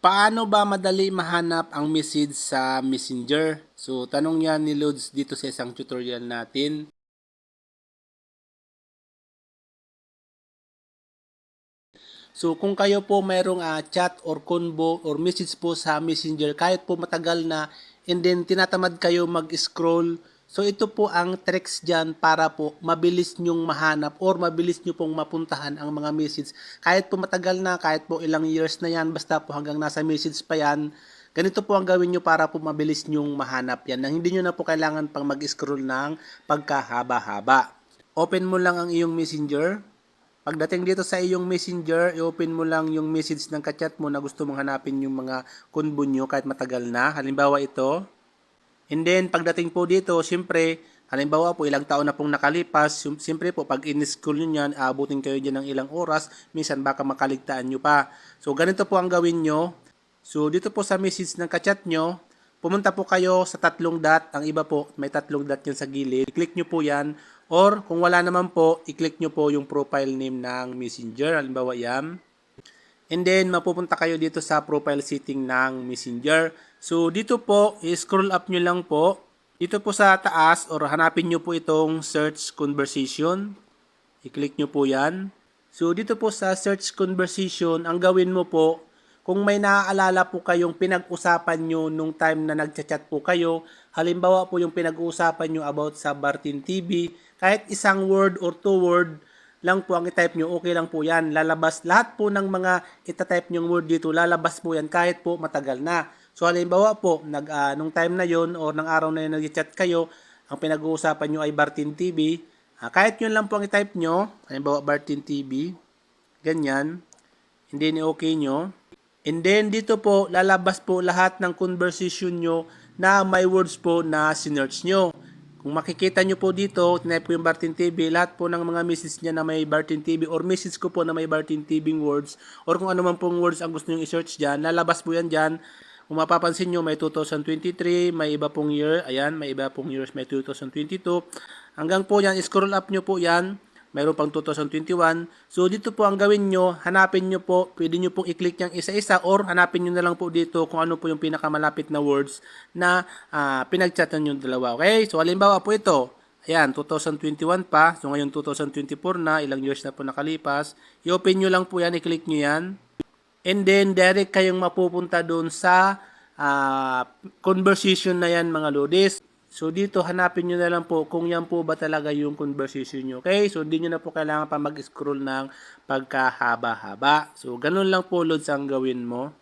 Paano ba madali mahanap ang message sa Messenger? So, tanong yan ni Lods dito sa isang tutorial natin. So, kung kayo po mayroong ah, chat or convo or message po sa Messenger, kahit po matagal na, and then tinatamad kayo mag-scroll, so ito po ang tricks dyan para po mabilis nyong mahanap or mabilis nyo pong mapuntahan ang mga message. Kahit po matagal na, kahit po ilang years na yan, basta po hanggang nasa message pa yan, ganito po ang gawin nyo para po mabilis nyong mahanap yan. Nang hindi nyo na po kailangan pang mag-scroll ng pagkahaba-haba. Open mo lang ang iyong messenger. Pagdating dito sa iyong messenger, i-open mo lang yung message ng kachat mo na gusto mong hanapin yung mga kunbo nyo kahit matagal na. Halimbawa ito. And then, pagdating po dito, siyempre, halimbawa po, ilang taon na pong nakalipas, siyempre po, pag in-school nyo yan, aabutin kayo dyan ng ilang oras, minsan baka makaligtaan nyo pa. So, ganito po ang gawin nyo. So, dito po sa message ng kachat nyo, pumunta po kayo sa tatlong dot. Ang iba po, may tatlong dot yan sa gilid. I-click nyo po yan. Or, kung wala naman po, i-click nyo po yung profile name ng messenger. Halimbawa yan. And then, mapupunta kayo dito sa profile setting ng Messenger. So, dito po, i-scroll up nyo lang po. Dito po sa taas, or hanapin nyo po itong search conversation. I-click nyo po yan. So, dito po sa search conversation, ang gawin mo po, kung may naaalala po kayong pinag-usapan nyo nung time na nagchat-chat po kayo, halimbawa po yung pinag-uusapan nyo about sa Bartin TV, kahit isang word or two word lang po ang i-type nyo, okay lang po yan. Lalabas lahat po ng mga itatype nyong word dito, lalabas po yan kahit po matagal na. So halimbawa po, nag, ah, nung time na yon or ng araw na yun nag-chat kayo, ang pinag-uusapan nyo ay Bartin TV, ah, kahit yun lang po ang i-type nyo, halimbawa Bartin TV, ganyan, hindi ni okay nyo. And then dito po, lalabas po lahat ng conversation nyo na may words po na sinerch nyo. Kung makikita nyo po dito, tinype ko yung Bartin TV, lahat po ng mga message niya na may Bartin TV or message ko po na may Bartin TV words or kung ano man pong words ang gusto nyo i-search dyan, lalabas po yan dyan. Kung mapapansin nyo, may 2023, may iba pong year, ayan, may iba pong years, may 2022. Hanggang po yan, scroll up nyo po yan, mayroon pang 2021. So, dito po ang gawin nyo, hanapin nyo po, pwede nyo pong i-click yung isa-isa or hanapin nyo na lang po dito kung ano po yung pinakamalapit na words na uh, pinagchatan yung dalawa. Okay? So, halimbawa po ito, ayan, 2021 pa. So, ngayon 2024 na, ilang years na po nakalipas. I-open nyo lang po yan, i-click nyo yan. And then, direct kayong mapupunta doon sa ah, conversation na yan, mga lodis. So, dito, hanapin nyo na lang po kung yan po ba talaga yung conversation nyo. Okay? So, hindi nyo na po kailangan pa mag-scroll ng pagkahaba-haba. So, ganun lang po, lods, ang gawin mo.